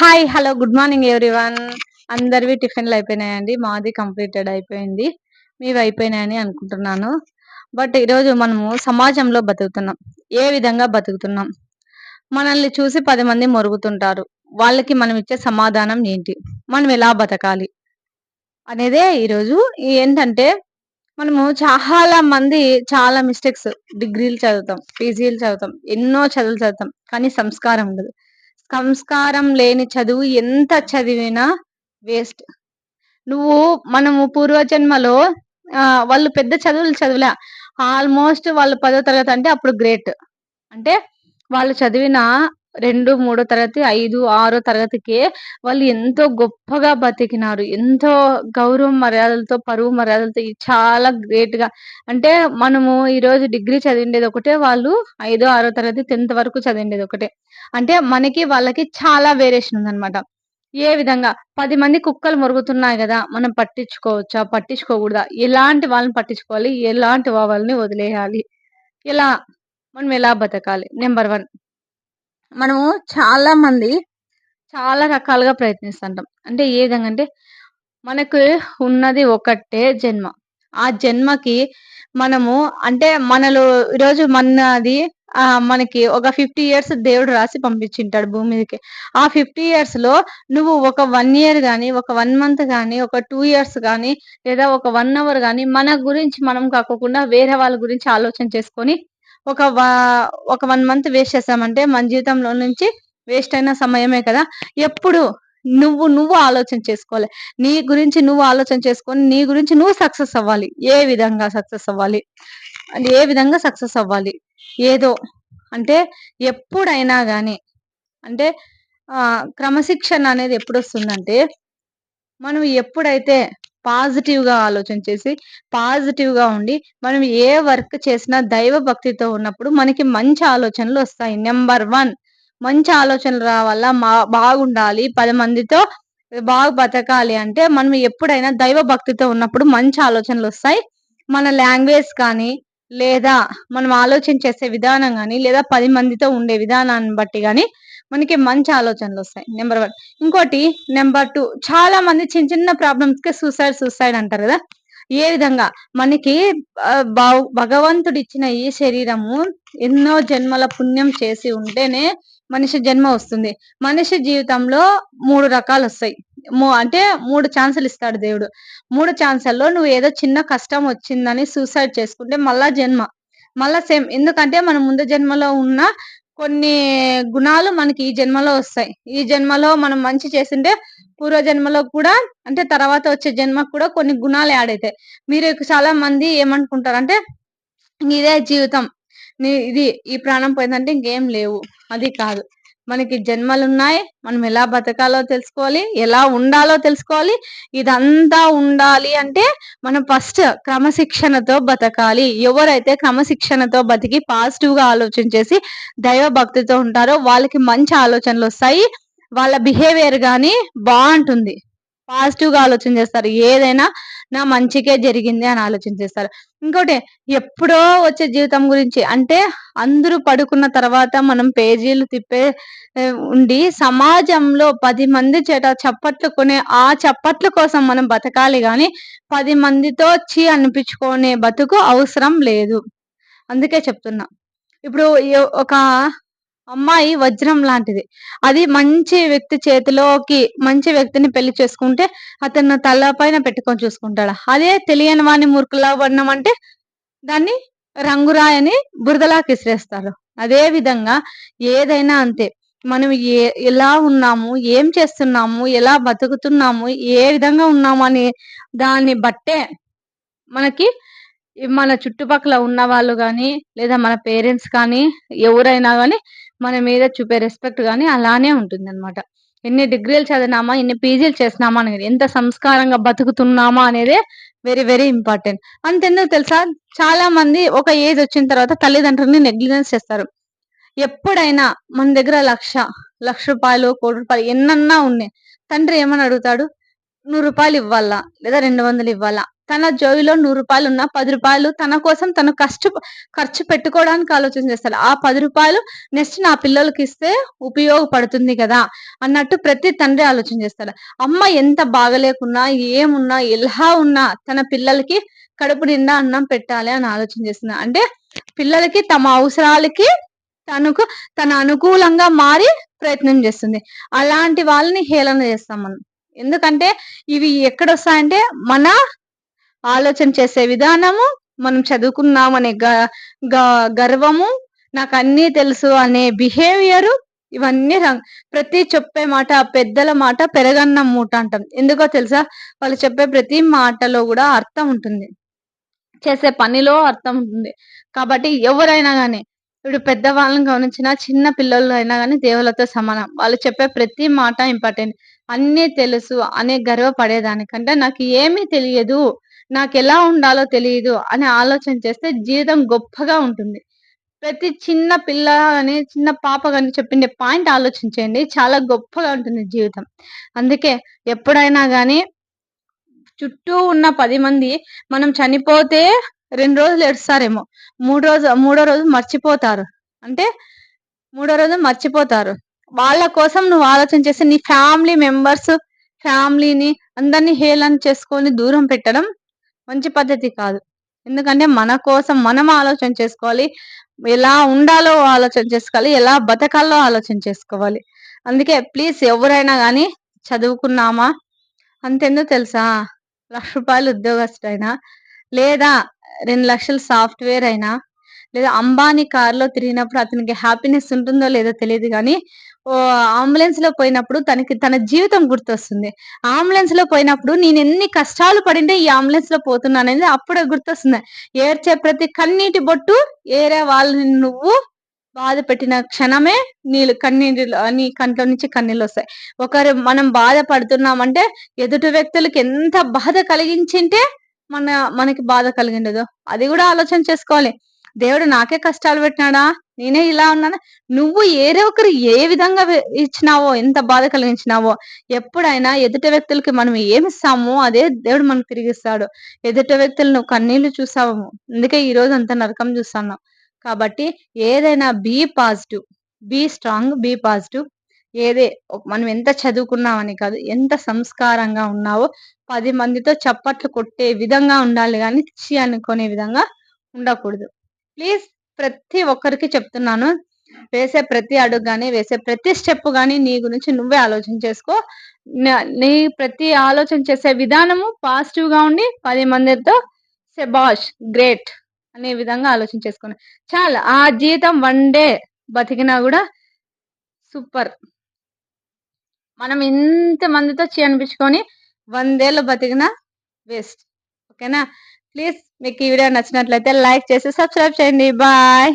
Hi hello good morning everyone అందరివి టిఫిన్లు అయిపోయినాయండి. మాది కంప్లీటెడ్ అయిపోయింది. మీవి అయిపోయినాయని అనుకుంటున్నాను. బట్ ఈరోజు మనము సమాజంలో బతుకుతున్నాం. ఏ విధంగా బతుకుతున్నాం? మనల్ని చూసి పది మంది మొరుగుతుంటారు. వాళ్ళకి మనం ఇచ్చే సమాధానం ఏంటి? మనం ఎలా బతకాలి? అనేదే ఈరోజు ఏంటంటే మనము చాలా మంది చాలా మిస్టేక్స్ డిగ్రీలు చదువుతాం పీజీలు చదువుతాం ఎన్నో చదువులు చదువుతాం కానీ సంస్కారం ఉండదు. సంస్కారం లేని చదువు ఎంత చదివినా వేస్ట్. నువ్వు మనము పూర్వజన్మలో వాళ్ళు పెద్ద చదువులు చదివలే. ఆల్మోస్ట్ వాళ్ళు పదో తరగతి అంటే అప్పుడు గ్రేట్. అంటే వాళ్ళు చదివిన రెండు మూడో తరగతి ఐదు ఆరో తరగతికే వాళ్ళు ఎంతో గొప్పగా బతికినారు. ఎంతో గౌరవ మర్యాదలతో పరువు మర్యాదలతో చాలా గ్రేట్గా. అంటే మనము ఈ రోజు డిగ్రీ చదివిండేది ఒకటే వాళ్ళు ఐదో ఆరో తరగతి టెన్త్ వరకు చదివిండేది ఒకటే. అంటే మనకి వాళ్ళకి చాలా వేరియేషన్ ఉందన్నమాట. ఏ విధంగా? పది మంది కుక్కలు మురుగుతున్నాయి కదా మనం పట్టించుకోవచ్చా? పట్టించుకోకూడదా? ఎలాంటి వాళ్ళని పట్టించుకోవాలి? ఎలాంటి వాళ్ళని వదిలేయాలి? ఎలా? మనం ఎలా బతకాలి? నెంబర్ వన్ మనము చాలా మంది చాలా రకాలుగా ప్రయత్నిస్తుంటాం. అంటే ఏ విధంగా అంటే మనకు ఉన్నది ఒకటే జన్మ. ఆ జన్మకి మనము అంటే మనలో ఈరోజు మనది ఆ మనకి ఒక ఫిఫ్టీ ఇయర్స్ దేవుడు రాసి పంపించింటాడు భూమి మీదకి ఆ ఫిఫ్టీ ఇయర్స్లో నువ్వు ఒక వన్ ఇయర్ కానీ ఒక వన్ మంత్ కానీ ఒక టూ ఇయర్స్ కానీ లేదా ఒక వన్ అవర్ కానీ మన గురించి మనం కాకుండా వేరే వాళ్ళ గురించి ఆలోచన చేసుకొని ఒక ఒక వన్ మంత్ వేస్ట్ చేసామంటే మన జీవితంలో నుంచి వేస్ట్ అయిన సమయమే కదా. ఎప్పుడు నువ్వు నువ్వు ఆలోచన చేసుకోవాలి. నీ గురించి నువ్వు ఆలోచన చేసుకొని నీ గురించి నువ్వు సక్సెస్ అవ్వాలి. ఏ విధంగా సక్సెస్ అవ్వాలి? ఏ విధంగా సక్సెస్ అవ్వాలి? ఏదో అంటే ఎప్పుడైనా కానీ అంటే క్రమశిక్షణ అనేది ఎప్పుడు వస్తుందంటే మనం ఎప్పుడైతే పాజిటివ్గా ఆలోచన చేసి పాజిటివ్గా ఉండి మనం ఏ వర్క్ చేసినా దైవ భక్తితో ఉన్నప్పుడు మనకి మంచి ఆలోచనలు వస్తాయి. నెంబర్ వన్ మంచి ఆలోచనలు రావాలా? మా బాగుండాలి. పది మందితో బాగా బతకాలి అంటే మనం ఎప్పుడైనా దైవ భక్తితో ఉన్నప్పుడు మంచి ఆలోచనలు వస్తాయి. మన లాంగ్వేజ్ కానీ లేదా మనం ఆలోచన చేసే విధానం కానీ లేదా పది మందితో ఉండే విధానాన్ని బట్టి కానీ మనకి మంచి ఆలోచనలు వస్తాయి. నెంబర్ వన్ ఇంకోటి నెంబర్ టూ చాలా మంది చిన్న చిన్న ప్రాబ్లమ్స్కి సూసైడ్ సూసైడ్ అంటారు కదా? ఏ విధంగా? మనకి భగవంతుడు ఇచ్చిన ఈ శరీరము ఎన్నో జన్మల పుణ్యం చేసి ఉంటేనే మనిషి జన్మ వస్తుంది. మనిషి జీవితంలో మూడు రకాలు వస్తాయి. అంటే మూడు ఛాన్సులు ఇస్తాడు దేవుడు. మూడు ఛాన్సుల్లో నువ్వు ఏదో చిన్న కష్టం వచ్చిందని సూసైడ్ చేసుకుంటే మళ్ళా జన్మ. మళ్ళా సేమ్ ఎందుకంటే మనం ముందు జన్మలో ఉన్న కొన్ని గుణాలు మనకి ఈ జన్మలో వస్తాయి. ఈ జన్మలో మనం మంచి చేసింటే పూర్వ జన్మలో కూడా అంటే తర్వాత వచ్చే జన్మకు కూడా కొన్ని గుణాలు యాడ్ అవుతాయి. మీరు చాలా మంది ఏమనుకుంటారు అంటే ఇదే జీవితం. ఇది ఈ ప్రాణం పోయిందంటే ఇంకేం లేవు. అది కాదు. మనకి జన్మలు ఉన్నాయి మనం ఎలా బతకాలో తెలుసుకోవాలి. ఎలా ఉండాలో తెలుసుకోవాలి. ఇదంతా ఉండాలి అంటే మనం ఫస్ట్ క్రమశిక్షణతో బతకాలి. ఎవరైతే క్రమశిక్షణతో బతికి పాజిటివ్గా ఆలోచన చేసి దైవ భక్తితో ఉంటారో వాళ్ళకి మంచి ఆలోచనలు వస్తాయి. వాళ్ళ బిహేవియర్ గాని బాగుంటుంది. పాజిటివ్గా ఆలోచన చేస్తారు. ఏదైనా నా మంచికే జరిగింది అని ఆలోచన చేస్తారు. ఇంకోటి ఎప్పుడో వచ్చే జీవితం గురించి అంటే అందరూ పడుకున్న తర్వాత మనం పేజీలు తిప్పే ఉండి సమాజంలో పది మంది చేత చప్పట్లు కొనే ఆ చప్పట్ల కోసం మనం బతకాలి గాని పది మందితో చీ అనిపించుకునే బతుకు అవసరం లేదు. అందుకే చెప్తున్నా. ఇప్పుడు ఒక అమ్మాయి వజ్రం లాంటిది. అది మంచి వ్యక్తి చేతిలోకి మంచి వ్యక్తిని పెళ్ళి చేసుకుంటే అతను తల పైన పెట్టుకొని చూసుకుంటాడు. అదే తెలియని వాని మురుకులా వర్ణం అంటే దాన్ని రంగురాయని బురదలాకి ఇసిరేస్తారు అదే విధంగా ఏదైనా అంతే. మనం ఏ ఎలా ఉన్నాము ఏం చేస్తున్నాము ఎలా బతుకుతున్నాము ఏ విధంగా ఉన్నాము అని దాన్ని బట్టే మనకి మన చుట్టుపక్కల ఉన్న వాళ్ళు కానీ లేదా మన పేరెంట్స్ కానీ ఎవరైనా కానీ మన మీద చూపే రెస్పెక్ట్ కానీ అలానే ఉంటుంది అనమాట ఎన్ని డిగ్రీలు చదివినామా ఎన్ని పీజీలు చేసినామా అనేది ఎంత సంస్కారంగా బతుకుతున్నామా అనేది వెరీ వెరీ ఇంపార్టెంట్ అంతెందుకు తెలుసా? చాలా మంది ఒక ఏజ్ వచ్చిన తర్వాత తల్లిదండ్రులని నెగ్లిజెన్స్ చేస్తారు. ఎప్పుడైనా మన దగ్గర లక్ష లక్ష రూపాయలు కోటి రూపాయలు ఎన్నన్నా ఉన్నాయి. తండ్రి ఏమని అడుగుతాడు? నూరు రూపాయలు ఇవ్వాలా? లేదా రెండు వందలు ఇవ్వాలా? తన జోబిలో నూరు రూపాయలు ఉన్న పది రూపాయలు తన కోసం తను కష్ట ఖర్చు పెట్టుకోవడానికి ఆలోచన చేస్తాడు. ఆ పది రూపాయలు నెక్స్ట్ నా పిల్లలకి ఇస్తే ఉపయోగపడుతుంది కదా అన్నట్టు ప్రతి తండ్రి ఆలోచన చేస్తాడు. అమ్మ ఎంత బాగలేకున్నా ఏమున్నా ఎలా ఉన్నా తన పిల్లలకి కడుపు నిండా అన్నం పెట్టాలి అని ఆలోచన చేస్తుంది. అంటే పిల్లలకి తమ అవసరాలకి తనకు తన అనుకూలంగా మారి ప్రయత్నం చేస్తుంది. అలాంటి వాళ్ళని హేళన చేస్తాం మనం. ఎందుకంటే ఇవి ఎక్కడొస్తాయంటే మన ఆలోచన చేసే విధానము మనం చదువుకున్నామనే గర్వము నాకు అన్నీ తెలుసు అనే బిహేవియరు ఇవన్నీ ప్రతి చెప్పే మాట పెద్దల మాట పెరగన్న మూట అంటాం. ఎందుకో తెలుసా? వాళ్ళు చెప్పే ప్రతి మాటలో కూడా అర్థం ఉంటుంది. చేసే పనిలో అర్థం ఉంటుంది. కాబట్టి ఎవరైనా కానీ ఇప్పుడు పెద్దవాళ్ళని గమనించిన చిన్న పిల్లలు అయినా కానీ దేవులతో సమానం. వాళ్ళు చెప్పే ప్రతి మాట ఇంపార్టెంట్. అన్నీ తెలుసు అనే గర్వపడేదానికంటే నాకు ఏమీ తెలియదు. నాకు ఎలా ఉండాలో తెలియదు అని ఆలోచన చేస్తే జీవితం గొప్పగా ఉంటుంది. ప్రతి చిన్న పిల్ల కానీ చిన్న పాప కానీ చెప్పిండే పాయింట్ ఆలోచించండి చాలా గొప్పగా ఉంటుంది జీవితం. అందుకే ఎప్పుడైనా కానీ చుట్టూ ఉన్న పది మంది మనం చనిపోతే రెండు రోజులు ఏడుస్తారేమో. మూడు రోజు మూడో రోజు మర్చిపోతారు. అంటే మూడో రోజు మర్చిపోతారు. వాళ్ళ కోసం నువ్వు ఆలోచన చేసి నీ ఫ్యామిలీ మెంబర్స్ ఫ్యామిలీని అందరినీ హేళన చేసుకొని దూరం పెట్టడం మంచి పద్ధతి కాదు. ఎందుకంటే మన కోసం మనం ఆలోచన చేసుకోవాలి. ఎలా ఉండాలో ఆలోచన చేసుకోవాలి. ఎలా బతకాలో ఆలోచన చేసుకోవాలి. అందుకే ప్లీజ్ ఎవరైనా కానీ చదువుకున్నామా? అంతెందుకు తెలుసా? లక్ష రూపాయలు ఉద్యోగస్తుడైనా లేదా రెండు లక్షలు సాఫ్ట్వేర్ అయినా లేదా అంబానీ కారులో తిరిగినప్పుడు అతనికి హ్యాపీనెస్ ఉంటుందో లేదో తెలియదు కానీ ఓ అంబులెన్స్లో పోయినప్పుడు తనకి తన జీవితం గుర్తొస్తుంది. అంబులెన్స్లో పోయినప్పుడు నేను ఎన్ని కష్టాలు పడింటే ఈ అంబులెన్స్లో పోతున్నానని అప్పుడే గుర్తొస్తుంది. ఏడ్చే ప్రతి కన్నీటి బొట్టు ఏరే వాళ్ళని నువ్వు బాధ పెట్టిన క్షణమే నీళ్ళు కన్నీళ్ళు నీ కంట్లో నుంచి కన్నీళ్ళు వస్తాయి. ఒకరు మనం బాధపడుతున్నామంటే ఎదుటి వ్యక్తులకు ఎంత బాధ కలిగించింటే మన మనకి బాధ కలిగిండదు. అది కూడా ఆలోచన చేసుకోవాలి. దేవుడు నాకే కష్టాలు పెట్టినాడా? నేనే ఇలా ఉన్నానా? నువ్వు ఏరే ఒకరు ఏ విధంగా ఇచ్చినావో ఎంత బాధ కలిగించినావో ఎప్పుడైనా ఎదుట వ్యక్తులకి మనం ఏమిస్తామో అదే దేవుడు మనకు తిరిగిస్తాడు ఎదుట వ్యక్తులు నువ్వు కన్నీళ్ళు చూసావు అందుకే ఈ రోజు అంత నరకం చూస్తున్నావు కాబట్టి ఏదైనా be positive be strong be positive ఏదే మనం ఎంత చదువుకున్నామని కాదు ఎంత సంస్కారంగా ఉన్నావో పది మందితో చప్పట్లు కొట్టే విధంగా ఉండాలి కానీ చి అనుకునే విధంగా ఉండకూడదు. ప్లీజ్ ప్రతి ఒక్కరికి చెప్తున్నాను. వేసే ప్రతి అడుగు కానీ వేసే ప్రతి స్టెప్ కానీ నీ గురించి నువ్వే ఆలోచన చేసుకో. నీ ప్రతి ఆలోచన చేసే విధానము పాజిటివ్గా ఉండి పది మందితో సెబాష్ గ్రేట్ అనే విధంగా ఆలోచన చేసుకోండి చాలా ఆ జీతం వన్ డే బతికినా కూడా సూపర్. మనం ఇంత మందితో చేయనిపించుకొని వందేళ్ళు బతికినా వేస్ట్. ఓకేనా? ప్లీజ్ మీకు ఈ వీడియో నచ్చినట్లయితే లైక్ చేసి సబ్స్క్రైబ్ చేయండి. బాయ్.